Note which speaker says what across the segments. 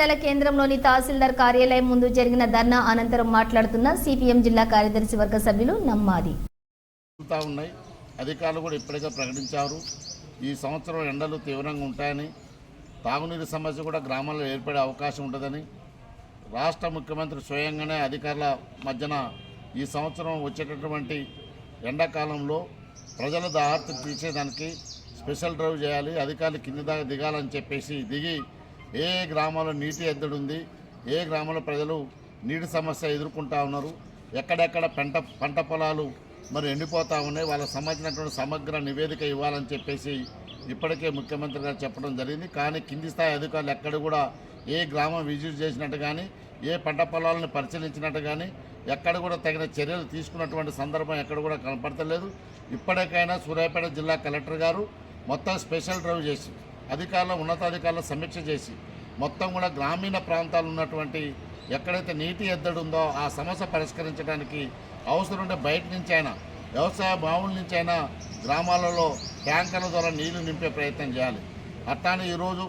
Speaker 1: మండల కేంద్రంలోని తహసీల్దార్ కార్యాలయం ముందు జరిగిన ధర్నా అనంతరం మాట్లాడుతున్న సిపిఎం జిల్లా కార్యదర్శి వర్గ సభ్యులు నమ్మాది.
Speaker 2: ఉన్నాయి. అధికారులు కూడా ఇప్పటికే ప్రకటించారు. ఈ సంవత్సరం ఎండలు తీవ్రంగా ఉంటాయని తాగునీరు సమస్య కూడా గ్రామాల్లో ఏర్పడే అవకాశం ఉంటుందని రాష్ట్ర ముఖ్యమంత్రి స్వయంగానే అధికారుల మధ్యన ఈ సంవత్సరం వచ్చేటటువంటి ఎండాకాలంలో ప్రజల దాహర్తి తీర్చేదానికి స్పెషల్ డ్రైవ్ చేయాలి అధికారులు కింది దాకా దిగాలని చెప్పేసి దిగి ఏ గ్రామాల్లో నీటి ఎద్దడి ఉంది ఏ గ్రామంలో ప్రజలు నీటి సమస్య ఎదుర్కొంటా ఉన్నారు ఎక్కడెక్కడ పంట పంట పొలాలు మరి ఎండిపోతూ ఉన్నాయి వాళ్ళకి సంబంధించినటువంటి సమగ్ర నివేదిక ఇవ్వాలని చెప్పేసి ఇప్పటికే ముఖ్యమంత్రి గారు చెప్పడం జరిగింది. కానీ కింది స్థాయి అధికారులు ఎక్కడ కూడా ఏ గ్రామం విజిట్ చేసినట్టు కానీ ఏ పంట పొలాలను పరిశీలించినట్టు కానీ ఎక్కడ కూడా తగిన చర్యలు తీసుకున్నటువంటి సందర్భం ఎక్కడ కూడా కనపడతలేదు. ఇప్పటికైనా సూర్యాపేట జిల్లా కలెక్టర్ గారు మొత్తం స్పెషల్ డ్రైవ్ చేసి అధికారులు ఉన్నతాధికారుల సమీక్ష చేసి మొత్తం కూడా గ్రామీణ ప్రాంతాలు ఉన్నటువంటి ఎక్కడైతే నీటి ఎద్దడి ఉందో ఆ సమస్య పరిష్కరించడానికి అవసరం ఉంటే బయట నుంచి అయినా వ్యవసాయ బావుల నుంచి అయినా గ్రామాలలో ట్యాంకర్ల ద్వారా నీళ్ళు నింపే ప్రయత్నం చేయాలి. అట్లానే ఈరోజు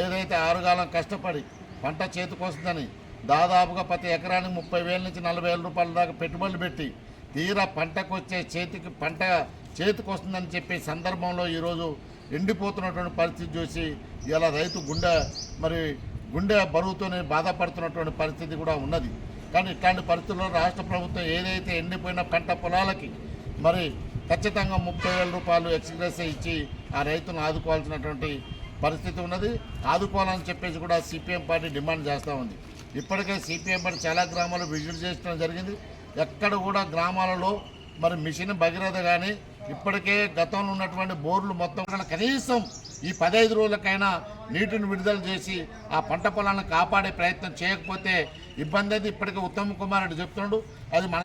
Speaker 2: ఏదైతే ఆరుగాలం కష్టపడి పంట చేతికొస్తుందని దాదాపుగా ప్రతి ఎకరానికి ముప్పై వేల నుంచి నలభై వేల రూపాయల దాకా పెట్టుబడులు పెట్టి తీరా పంటకు వచ్చే చేతికి పంట చేతికి వస్తుందని చెప్పే సందర్భంలో ఈరోజు ఎండిపోతున్నటువంటి పరిస్థితి చూసి ఇలా రైతు గుండె మరి గుండె బరువుతోనే బాధపడుతున్నటువంటి పరిస్థితి కూడా ఉన్నది. కానీ ఇట్లాంటి పరిస్థితుల్లో రాష్ట్ర ప్రభుత్వం ఏదైతే ఎండిపోయిన పంట పొలాలకి మరి ఖచ్చితంగా ముప్పై వేల రూపాయలు ఎక్స్గ్రెస్ ఇచ్చి ఆ రైతును ఆదుకోవాల్సినటువంటి పరిస్థితి ఉన్నది. ఆదుకోవాలని చెప్పేసి కూడా సిపిఎం పార్టీ డిమాండ్ చేస్తూ ఉంది. ఇప్పటికే సిపిఎం పార్టీ చాలా గ్రామాలు విజిట్ చేయడం జరిగింది. ఎక్కడ కూడా గ్రామాలలో మరి మిషన్ భగీరథ కానీ ఇప్పటికే గతంలో ఉన్నటువంటి బోర్లు మొత్తం కనీసం ఈ పదహైదు రోజులకైనా నీటిని విడుదల చేసి ఆ పంట పొలాలను కాపాడే ప్రయత్నం చేయకపోతే ఇబ్బంది అయితే ఇప్పటికే ఉత్తమ్ కుమార్ రెడ్డి చెప్తున్నాడు. అది మన